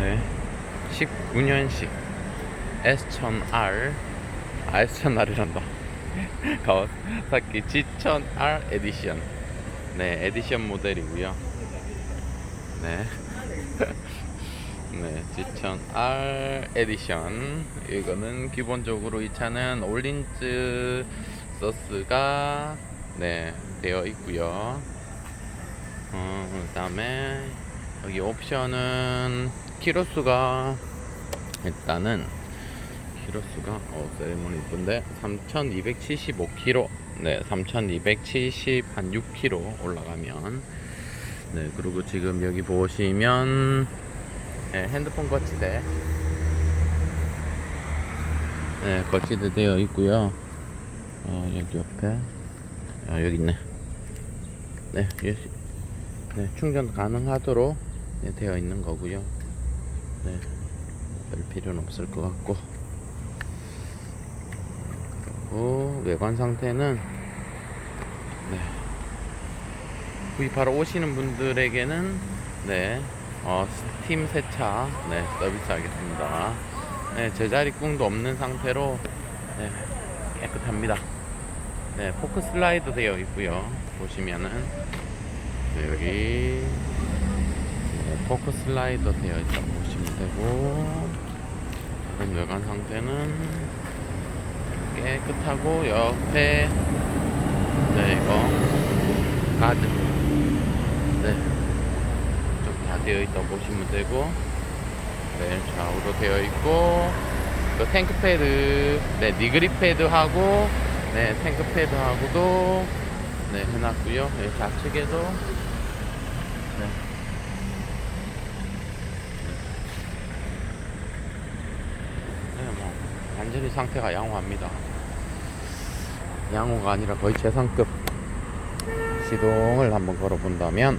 네. 19년식. S1000R 아 S1000R이란다. 가와사키 G1000R 에디션. 네 에디션 모델이고요. 네. 네, G1000R 에디션. 이거는 기본적으로 이 차는 올린즈 소스가 네 되어 있고요. 어, 그다음에 여기 옵션은 키로수가 일단은 키로수가 어 세레모니 이쁜데 3275km 네 3270 한 6km 올라가면. 네 그리고 지금 여기 보시면 네, 핸드폰 거치대. 네 거치대 되어 있고요. 어 여기 옆에. 아 여기 있네. 네, 예, 네 충전 가능하도록 네, 되어 있는 거고요 네, 별 필요는 없을 것 같고 그리고 외관 상태는 네, 구입하러 오시는 분들에게는 네, 어, 스팀 세차 네, 서비스하겠습니다. 네, 제자리 꿍도 없는 상태로 네, 깨끗합니다. 네, 포크 슬라이드 되어 있고요. 보시면은 네, 여기 네, 포크 슬라이더 되어 있다고 보시면 되고 다른 외관 상태는 깨끗하고 옆에 네 이거 가드. 네. 좀다 되어 있다고 보시면 되고 네 좌우로 되어 있고 그 탱크 패드 네 니그립 패드하고 네 탱크 패드하고도 네 해놨고요. 네, 좌측에도 네. 네, 완전히 상태가 양호합니다. 양호가 아니라 거의 최상급 시동을 한번 걸어본다면